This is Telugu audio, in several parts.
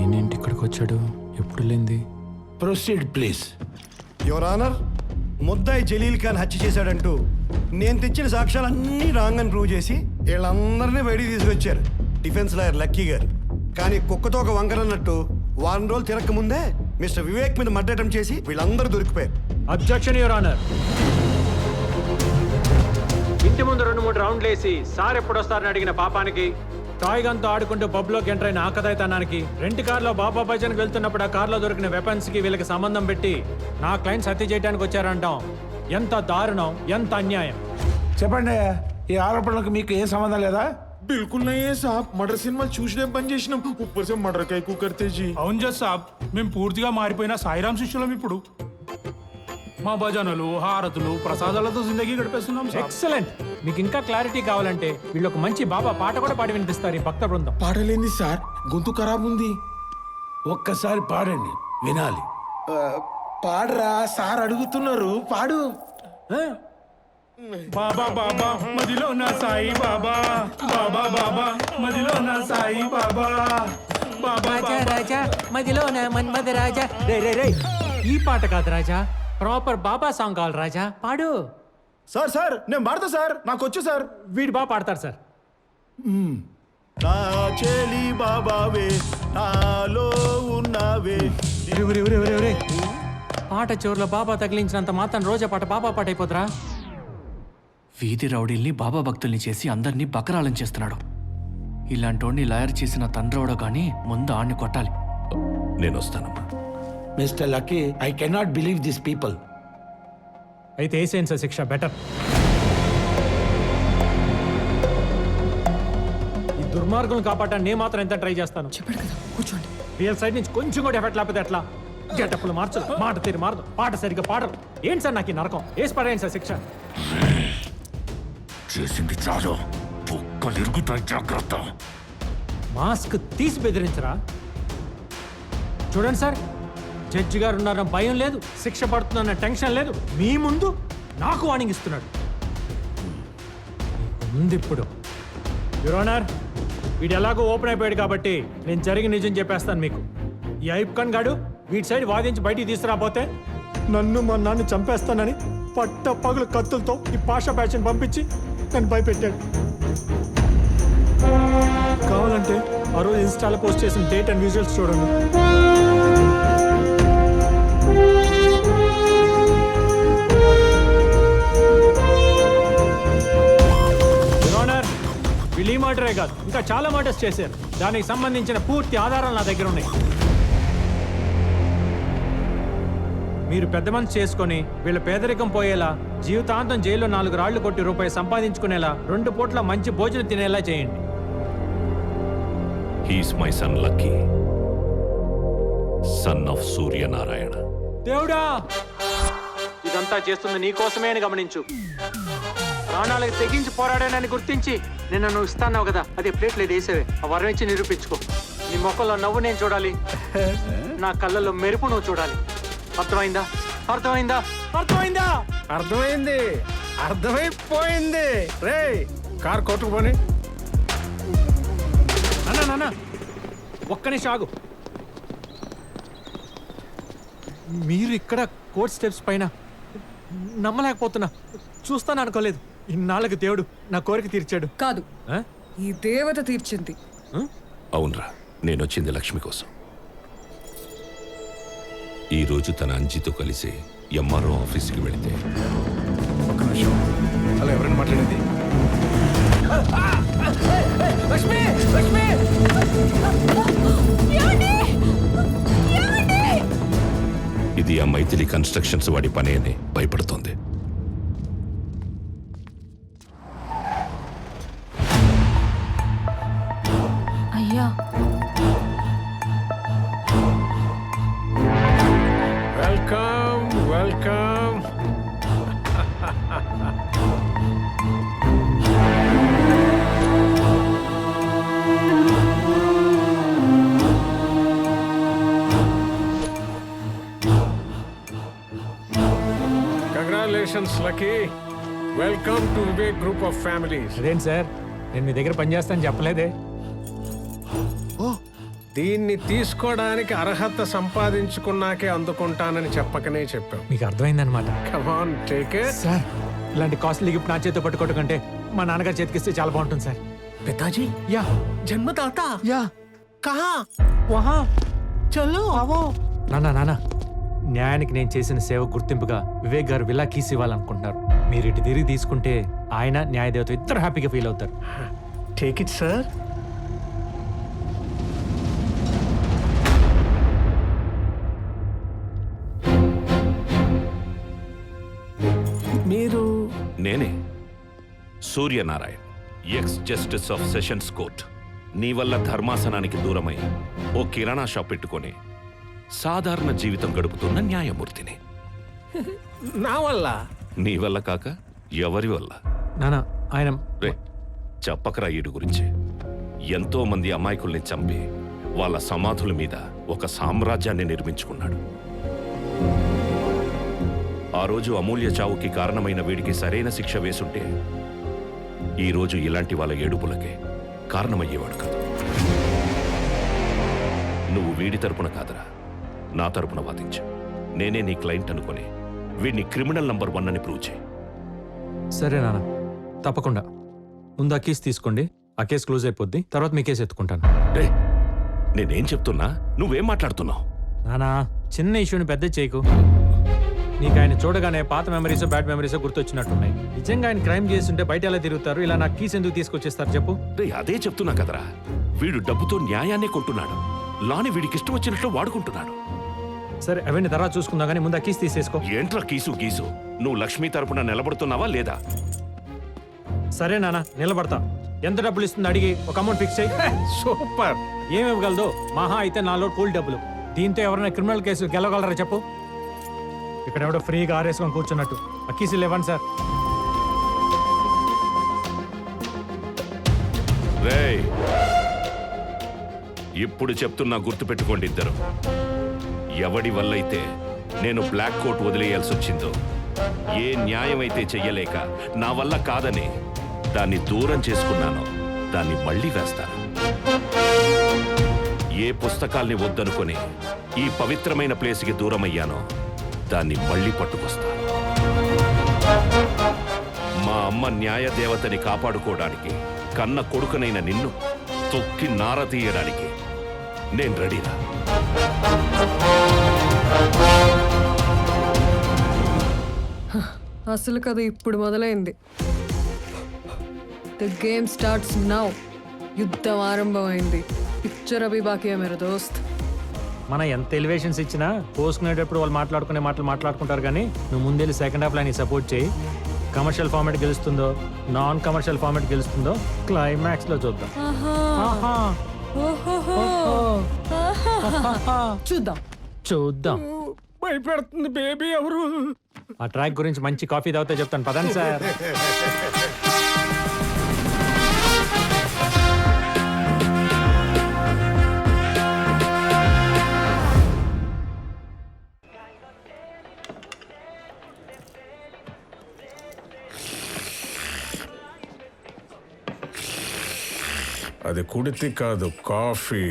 ఏంటి ఇక్కడికి వచ్చాడు? ఎప్పుడు లేంది ప్రొసీడ్ ప్లీజ్. యువర్ ఆనర్ ముద్దాయి జలీల్ ఖాన్ హత్య చేశాడంటూ నేను తెచ్చిన సాక్ష్యాలన్నీ రాంగ్ అని ప్రూవ్ చేసి వీళ్ళందరినీ బయటికి తీసుకొచ్చారు. డిఫెన్స్ లాయర్ లక్కీ గారు. కానీ కుక్కతో ఒక వంకరన్నట్టు వారం రోజులు తిరక్క ముందే మిస్టర్ వివేక్ మీద మడ్డటం చేసి వీళ్ళందరూ దొరికిపోయారు. అబ్జెక్షన్ యువర్ ఆనర్ ఇంటి ముందు రెండు మూడు రౌండ్లు వేసి సార్ ఎప్పుడు వస్తారని అడిగిన పాపానికి టాయ్ గన్తో ఆడుకుంటూ పబ్లోకి ఎంటర్ అయిన ఆకదాయితనానికి రెంట్ కార్లో బాబా భజన్కి వెళ్తున్నప్పుడు ఆ కార్లో దొరికిన వెపన్స్ కి వీళ్ళకి సంబంధం పెట్టి నా క్లయింట్స్ హత్య చేయడానికి వచ్చారంటాం ఎంత దారుణం ఎంత అన్యాయం చెప్పండి ఈ ఆరోపణలకు మీకు ఏం సంబంధం లేదా बिल्कुल नहीं है साहब मर्डर सिनेमा చూసినే పని చేసినాం ऊपर से मर्डर कैकू करते जी అవును జస్ సాబ్ మేము పూర్తిగా మారిపోయిన సాయిరాం శిష్యులం ఇప్పుడు మా భజనలు హారతులు ప్రసాదాలతో జిందగీ గడిపేస్తున్నాం సాబ్ ఎక్సలెంట్. మీకు ఇంకా క్లారిటీ కావాలంటే వీళ్ళు ఒక మంచి బాబా పాట కూడా పాడి వినిపిస్తారు ఈ భక్త బృందం. పాడలేంది సార్ గొంతు ఖరాబ్ ఉంది. ఒక్కసారి పాడండి వినాలి. పాడరా సార్ అడుగుతున్నారు పాడు. బాబా బాబా మదిలో నా సాయి బాబా. బాబా బాబా మదిలో నా సాయి బాబా. బాబా రాజా రాజా మదిలోన మన్మద రాజా. రే రే రే. ఈ పాట కాదు రాజా ప్రాపర్ బాబా సాంగ్ కావాలి రాజా. పాడు. సార్ సార్ నేను పాడతా సార్. నాకు వచ్చు సార్. వీడు బాగా పాడతారు సార్. నా చెలి బాబావే నాలో ఉన్నావే. ఒరే, ఒరే, ఒరే, ఒరే, ఒరే. పాట చివరిలో బాబా తగిలించినంత మాత్రం రోజా పాట బాబా పాట అయిపోతురా వీధి రౌడీల్ని బాబా భక్తుల్ని చేసి అందరినీ బకరాలం చేస్తున్నాడు. ఇలాంటోడిని లాయర్ చేసిన తండ్రోడో గాని ముందు ఆడిని కొట్టాలి. నేను వస్తానమ్మా mister lucky I cannot believe this people. అయితే వేసేయండి సార్ శిక్ష బెటర్? ఈ దుర్మార్గులను కాపాడటానికి నేను మాత్రం ఎంత ట్రై చేస్తాను? చెప్పాడు కదా కూర్చోండి. రియల్ సైడ్ నుంచి కొంచెం కూడా ఎఫెక్ట్ లేకపోతే ఎట్లా? గెటప్పులు మార్చదు మాట తీరు మారదు పాట సరిగ్గా పాడరు. ఏంటి సార్ నాకు ఈ నరకం? వేసి పడేయండి సార్ శిక్ష? చేసింది చాలు. బుక్కలు ఇరుగుతాయి జాగ్రత్త. మాస్క్ తీసి బెదిరించరా? చూడండి సార్ జడ్జి గారు ఉన్నారన్న భయం లేదు శిక్ష పడుతుందన్న టెన్షన్ లేదు. మీ ముందు నాకు వార్నింగ్ ఇస్తున్నాడు. ఉంది ఇప్పుడు. యురోనర్ వీడు ఎలాగో ఓపెన్ అయిపోయాడు కాబట్టి నేను జరిగి నిజం చెప్పేస్తాను మీకు. ఈ ఐబ్ ఖాన్ గాడు వీటి సైడ్ వాదించి బయటికి తీసుకురాపోతే నన్ను మా నాన్న చంపేస్తానని పట్ట పగులు కత్తులతో ఈ పాషా బ్యాచ్ని పంపించి నన్ను భయపెట్టాడు. కావాలంటే ఆ రోజు ఇన్స్టాలో పోస్ట్ చేసిన డేట్ అండ్ విజువల్స్ చూడండి. వీళ్ళు ఈ మాటరే కాదు. ఇంకా చాలా మర్డర్స్ చేశారు. దానికి సంబంధించిన పూర్తి ఆధారాలు నా దగ్గర ఉన్నాయి. మీరు పెద్ద మనసు చేసుకొని వీళ్ళ పేదరికం పోయేలా జీవితాంతం జైల్లో నాలుగు రాళ్ళు కొట్టి రూపాయి సంపాదించుకునేలా రెండు పూట్ల మంచి భోజనం తినేలా చేయండి. He's my son lucky son of Suryanarayana దేవుడా! ఇదంతా చేస్తుంది నీ కోసమే అని గమనించు. ప్రాణాలకు తెగించి పోరాడానని గుర్తించి నిన్న నువ్వు ఇస్తాన్నావు కదా అదే ప్లేట్లు వేసేవే. ఆ వరం ఇచ్చి నిరూపించుకో. నీ మొక్కలో నవ్వు నేను చూడాలి. నా కళ్ళల్లో మెరుపు నువ్వు చూడాలి. అర్థమైందా? అర్థమైందా? అర్థమైందా? అర్థమైంది. అర్థమైపోయింది. రే కార్ కొట్టుకుపోని అన్నా నాన్న ఒక్క నిమిషం ఆగు. మీరు ఇక్కడ కోర్ట్ స్టెప్స్ పైన నమ్మలేకపోతున్నా. చూస్తాను అనుకోలేదు. ఇన్నాళ్ళకి దేవుడు నా కోరిక తీర్చాడు. కాదు. ఆ? ఈ దేవత తీర్చింది. అవునరా నేను వచ్చింది లక్ష్మి కోసం. ఈ రోజు తన అంజితో కలిసి ఎంఆర్ఓ ఆఫీస్కి వెళితే. ఒక్క నిమిషం. అలా ఎవరైనా మాట్లాడేది ఇది ఆ మైథిలి కన్స్ట్రక్షన్స్ వాడి పని అని భయపడుతోంది. Congratulations lucky welcome to Vivek group of families అదేంటి సార్? నేను మీ దగ్గర పనిచేస్తాను చెప్పలేదే. దీన్ని తీసుకోవడానికి అర్హత సంపాదించుకున్నాకే అందుకుంటానని చెప్పకనే చెప్పావు. మీకు అర్థమైందనమాట కమాన్ టేక్ సార్ ఇలాంటి కాస్ట్లీ గిఫ్ట్ నా చేతితో పట్టుకోవడం కంటే మా నాన్నగారి చేతికిస్తే చాలా బాగుంటుంది సార్. పితాజీ యా. జన్మదాత? యా. కహా? వహా? చలో అవో నాన్న నాన్న. న్యాయానికి నేను చేసిన సేవ గుర్తింపుగా వివేక్ గారు విలా కీస్ ఇవ్వాలనుకుంటున్నారు. మీరు ఇటు తిరిగి తీసుకుంటే ఆయన న్యాయదేవత ఇద్దరు హ్యాపీగా ఫీల్ అవుతారు. టేక్ ఇట్ సార్ మీరు నేనే Suryanarayan ex justice of sessions court. నీ వల్ల ధర్మాసనానికి దూరమై ఓ కిరాణా షాప్ పెట్టుకొని సాధారణ జీవితం గడుపుతున్న న్యాయమూర్తిని. నా వల్ల? నీ వల్ల కాక ఎవరి వల్ల? నాన్న ఆయన రే చెప్పకరా ఈడు గురించి. ఎంతో మంది అమాయకుల్ని చంపి వాళ్ళ సమాధుల మీద ఒక సామ్రాజ్యాన్ని నిర్మించుకున్నాడు. ఆ రోజు అమూల్య చావుకి కారణమైన వీడికి సరైన శిక్ష వేసుంటే ఈ రోజు ఇలాంటి వాళ్ళ ఏడుపులకే కారణమయ్యేవాడు కాదు. నువ్వు వీడి తరపున కాదురా. నా తరపున వాదించు. నేనే నీ క్లయింట్ అనుకొని వీడిని క్రిమినల్ నంబర్ వన్ అని ప్రూవ్ చేయి. సరే నాన్న తప్పకుండా. ముందు ఆ కేసు తీసుకోండి ఆ కేసు క్లోజ్ అయిపోద్ది తర్వాత మీ కేసు ఎత్తుకుంటాను. రే నేనేం చెప్తున్నా? నువ్వేం మాట్లాడుతున్నావు? నానా చిన్న ఇష్యూని పెద్ద చేయకు. నీకు ఆయన చూడగానే పాత మెమరీస్ బ్యాడ్ మెమరీస్ గుర్తొచ్చినట్టున్నాయి. నిజంగా ఆయన క్రైమ్ చేస్తుంటే బయట ఎలా తిరుగుతారు? ఇలా నాకు కీస్ ఎందుకు తీసుకొచ్చేస్తారు చెప్పు. రే అదే చెప్తున్నా కదరా. వీడు డబ్బుతో న్యాయాన్నే కొంటున్నాడు. లాని వీడికి ఇష్టం వచ్చినట్లు వాడుకుంటున్నాడు. సరే అవన్నీ తర్వాత చూసుకుందాం కానీ ముందు ఆ కీస్ తీసేసుకో. ఏంట్రా కీసు గీసు? నువ్వు లక్ష్మి తరపున నిలబడుతున్నావా లేదా? సరే నాన్న నిలబడతా. ఎంత డబ్బులు ఇస్తుంది అడిగి ఒక అమౌంట్ ఫిక్స్ చేయి. సూపర్. ఏమి ఇవ్వగలదు? మహా అయితే నాలో కూల్ డబ్బులు. దీంతో ఎవరైనా క్రిమినల్ కేసు గెలవగలరా చెప్పు? ఇక్కడ ఎవడో ఫ్రీగా ఆరేసుకొని కూర్చున్నట్టు. ఆ కీసులు ఇవ్వండి సార్. రేయ్ ఇప్పుడు చెప్తున్నా గుర్తుపెట్టుకోండి ఇద్దరు. ఎవడి వల్లైతే నేను బ్లాక్ కోట్ వదిలేయాల్సి వచ్చిందో ఏ న్యాయమైతే చెయ్యలేక నా వల్ల కాదని దాన్ని దూరం చేసుకున్నానో దాన్ని మళ్ళీ వేస్తాను. ఏ పుస్తకాల్ని వద్దనుకొని ఈ పవిత్రమైన ప్లేస్కి దూరం అయ్యానో దాన్ని మళ్ళీ పట్టుకొస్తాను. మా అమ్మ న్యాయ దేవతని కాపాడుకోవడానికి కన్న కొడుకునైన నిన్ను తొక్కి నార తీయడానికి నేను రెడీరా అసలు కథ ఇప్పుడు మొదలైంది. ద గేమ్ స్టార్ట్స్ నౌ యుద్ధం ఆరంభమైంది. పిక్చర్ అభి బాకీ మేర దోస్త్. మన ఎంత ఎలివేషన్స్ ఇచ్చినా పోసుకునేటప్పుడు వాళ్ళు మాట్లాడుకునే మాటలు మాట్లాడుకుంటారు కానీ నువ్వు ముందెళ్ళి సెకండ్ హాఫ్ లైన్ సపోర్ట్ చేయి. కమర్షియల్ ఫార్మాట్ గెలుస్తుందో నాన్ కమర్షియల్ ఫార్మాట్ గెలుస్తుందో క్లైమాక్స్లో చూద్దాం. చూద్దాం. చూద్దాం. భయపెడుతుంది బేబీ ఎవరు? ఆ ట్రాక్ గురించి మంచి కాఫీ తాగితే చెప్తాను. పదండి సార్. అది కుడితి కాదు కాఫీ.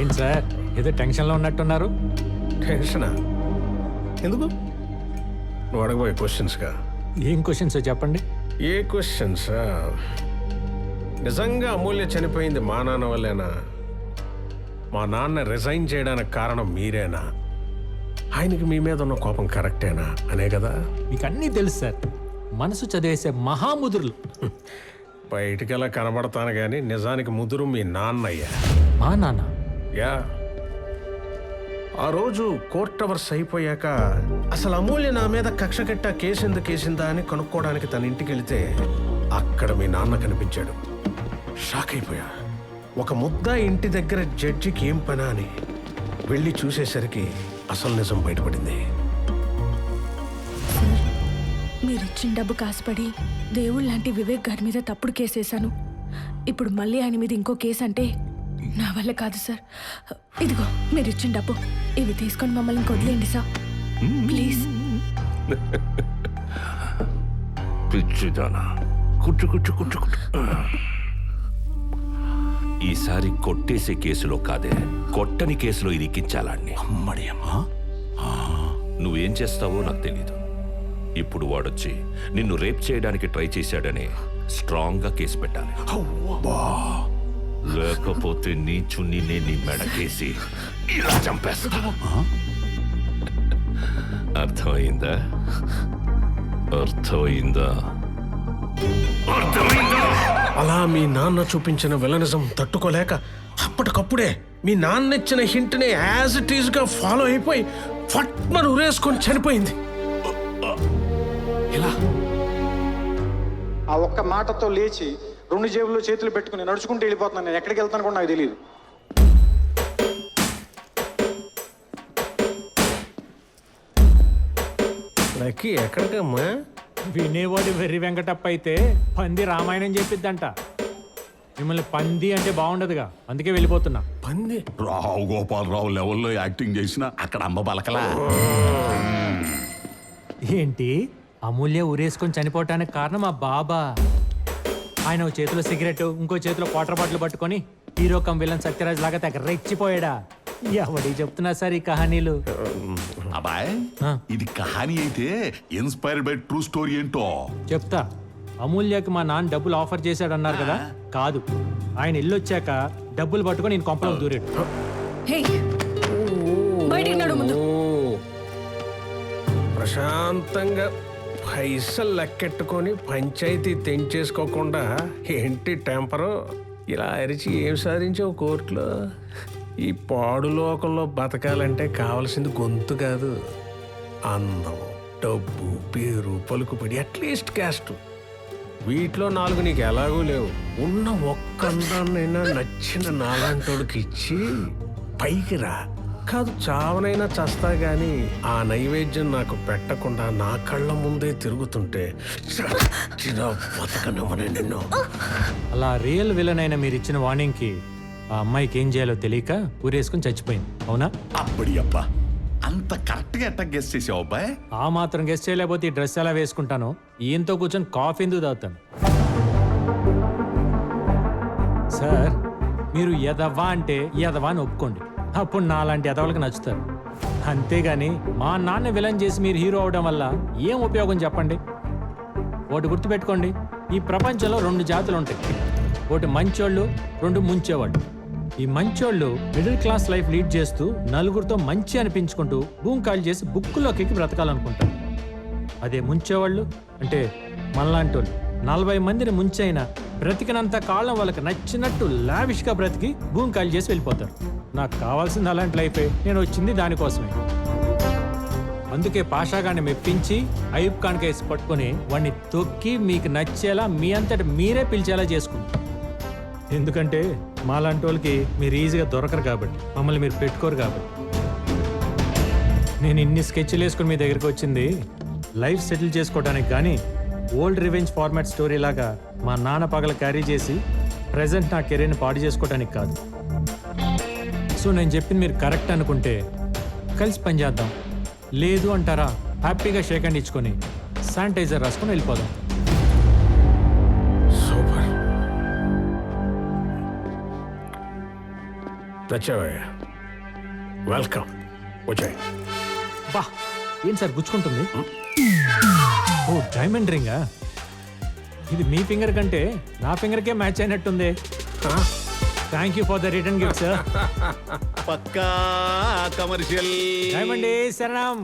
ఏంటి సార్? ఏదో టెన్షన్లో ఉన్నట్టున్నారు? టెన్షనా? ఎందుకు? నువ్వు అడగబోయే క్వశ్చన్స్గా? ఏం క్వశ్చన్స్ చెప్పండి. ఏ క్వశ్చన్స్? నిజంగా అమూల్య చనిపోయింది మా నాన్న వల్లేనా? మా నాన్న రిజైన్ చేయడానికి కారణం మీరేనా? ఆయనకి మీ మీద ఉన్న కోపం కరెక్టేనా? అనే కదా? మీకు అన్నీ తెలుసు సార్. మనసు చదివేసే మహాముదురులు. బయటికి ఎలా కనబడతాను కానీ నిజానికి ముదురు మీ నాన్నయ్యా. మా నాన్న? యా. ఆ రోజు కోర్ట్ అవర్స్ అయిపోయాక అసలు అమూల్య నా మీద కక్ష కట్ట కేసు కేసిందా అని కనుక్కోవడానికి తన ఇంటికి వెళితే అక్కడ మీ నాన్న కనిపించాడు. షాక్ అయిపోయా. ఒక ముద్ద ఇంటి దగ్గర జడ్జికి ఏం పనా అని వెళ్ళి చూసేసరికి అసలు నిజం బయటపడింది. మీరిచ్చిన డబ్బు కాసుపడి దేవుళ్ళ లాంటి వివేక్ గారి మీద తప్పుడు కేసేశాను ఇప్పుడు మళ్ళీ ఆయన మీద ఇంకో కేసు అంటే నా వల్ల కాదు సార్. ఇదిగో మీరు ఇచ్చిన డబ్బు. ఇవి తీసుకొని మమ్మల్ని వదిలేయండి సార్. ప్లీజ్ పిచ్చిదానా. కుట్టు కుట్టు కుట్టు కుట్టు. ఈసారి కొట్టేసే కేసులో కాదే కొట్టని కేసులో ఇరికించాలాన్ని అమ్మడి అమ్మా. నువ్వేం చేస్తావో నాకు తెలీదు. ఇప్పుడు వాడొచ్చి నిన్ను రేప్ చేయడానికి ట్రై చేశాడని స్ట్రాంగ్గా కేసు పెట్టాలి. లేకపోతే నీ చున్నీనే నీ మెడకేసి ఇలా చంపేస్తా. అర్థమైందా? అర్థమైందా? అర్థమైందా? అలా మీ నాన్న చూపించిన విలనిజం తట్టుకోలేక అప్పటికప్పుడే మీ నాన్న ఇచ్చిన హింట్ని యాజ్ ఇట్ ఈజ్గా ఫాలో అయిపోయి ఫట్మను ఉరేసుకొని చనిపోయింది. ఆ ఒక్క మాటతో లేచి రెండు జేబుల్లో చేతులు పెట్టుకుని నడుచుకుంటూ వెళ్ళిపోతున్నాను. నేను ఎక్కడికి వెళ్తాను కూడా నాకు తెలియదు లక్కీ ఎక్కడికమ్మా? వినేవాడు వెర్రి వెంకటప్ప అయితే పంది రామాయణం చెప్పిద్దంట మిమ్మల్ని పంది అంటే బాగుండదుగా. అందుకే వెళ్ళిపోతున్నా. పంది? రావు గోపాలరావు లెవెల్లో యాక్టింగ్ చేసిన అక్కడ అమ్మ పలకలా. ఏంటి? అమూల్య ఉరేసుకొని చనిపోవటానికి కారణం మా బాబా? ఆయన ఓ చేతిలో సిగరెట్ ఇంకో చేతిలో వాటర్ బాటిల్ పట్టుకొని హీరో కమ్ విలన్ సత్యరాజ్ లాగా తెగ రెచ్చిపోయాడా? ఎవడి చెప్తున్నా సార్ ఈ కహానీలు? అబ్బాయ్. ఇది కహానీ అయితే ఇన్స్పైర్డ్ బై ట్రూ స్టోరీ ఏంటో? చెప్తా. అమూల్యకి మా నాన్న డబ్బులు ఆఫర్ చేశాడు అన్నారు కదా కాదు. ఆయన ఇల్లు వచ్చాక డబ్బులు పట్టుకొని నేను కొంపలో దూరాడు. ప్రశాంతంగా పైసలు లెక్కెట్టుకొని పంచాయతీ తెంచేసుకోకుండా ఏంటి టెంపరు? ఇలా అరిచి ఏం సాధించావు కోర్టులో? ఈ పాడు లోకంలో బతకాలంటే కావలసింది గొంతు కాదు. అందం డబ్బు పేరు పలుకుబడి అట్లీస్ట్ క్యాస్ట్. వీటిలో నాలుగు నీకు ఎలాగూ లేవు. ఉన్న ఒక్క అందాన్నైనా నచ్చిన నాలాంటోడికి ఇచ్చి పైకి రా. కాదు చావనైనా చస్తా గాని ఆ నైవేద్యం నాకు పెట్టకుండా నా కళ్ళ ముందే తిరుగుతుంటే బతకనివ్వనే నిన్ను. అలా రియల్ విలన్ అయిన మీరు ఇచ్చిన వార్నింగ్కి ఆ అమ్మాయికి ఏం చేయాలో తెలియక ఊరేసుకుని చచ్చిపోయింది. అవునా? అప్పటి అబ్బా. అంత కరెక్ట్గా ఎట్టా గెస్ట్ చేసావు అబ్బాయి? ఆ మాత్రం గెస్ట్ చేయలేకపోతే ఈ డ్రెస్ ఎలా వేసుకుంటాను? ఈయంతో కూర్చొని కాఫీ ఎందుకు తాగుతాను? సార్ మీరు ఎదవా అంటే ఎదవా అని ఒప్పుకోండి. అప్పుడు నాలాంటి ఎదవలకు నచ్చుతారు. అంతేగాని మా నాన్న విలన్ చేసి మీరు హీరో అవడం వల్ల ఏం ఉపయోగం చెప్పండి? ఒకటి గుర్తుపెట్టుకోండి ఈ ప్రపంచంలో రెండు జాతులు ఉంటాయి. ఒకటి మంచోళ్ళు రెండు ముంచేవాళ్ళు. ఈ మంచోళ్ళు మిడిల్ క్లాస్ లైఫ్ లీడ్ చేస్తూ నలుగురితో మంచి అనిపించుకుంటూ భూమి కాల్ చేసి బుక్కులోకి ఎక్కి బ్రతకాలనుకుంటారు. అదే ముంచేవాళ్ళు అంటే మనలాంటి వాళ్ళు నలభై మందిని ముంచైనా బ్రతికినంత కాలం వాళ్ళకి నచ్చినట్టు లావిష్గా బ్రతికి భూమి కాల్ చేసి వెళ్ళిపోతారు. నాకు కావాల్సింది అలాంటి లైఫే. నేను వచ్చింది దానికోసమే. అందుకే పాషాగాన్ని మెప్పించి అయూబ్ ఖాన్ కేసు పట్టుకొని వాడిని తొక్కి మీకు నచ్చేలా మీ అంతటి మీరే పిలిచేలా చేసుకుంది. ఎందుకంటే మాలాంటి వాళ్ళకి మీరు ఈజీగా దొరకరు కాబట్టి మమ్మల్ని మీరు పెట్టుకోరు కాబట్టి. నేను ఇన్ని స్కెచ్లు వేసుకుని మీ దగ్గరికి వచ్చింది లైఫ్ సెటిల్ చేసుకోవడానికి కానీ ఓల్డ్ రివెంజ్ ఫార్మాట్ స్టోరీ లాగా మా నాన్న పగల క్యారీ చేసి ప్రజెంట్ నా కెరీర్ని పాడు చేసుకోవడానికి కాదు. సో నేను చెప్పింది మీరు కరెక్ట్ అనుకుంటే కలిసి పనిచేద్దాం లేదు అంటారా హ్యాపీగా షేక్ హ్యాండ్ ఇచ్చుకొని శానిటైజర్ రాసుకొని వెళ్ళిపోదాం. సూపర్. తెచ్చావయ్యా. వెల్కమ్. వచ్చాయి. బా ఏం సార్ గుచ్చుకుంటుంది? ఓ డైమండ్ రింగా? ఇది మీ ఫింగర్ కంటే నా ఫింగర్కే మ్యాచ్ అయినట్టుంది. Thank you for the return gift sir Pakka commercial. Diamond శరణం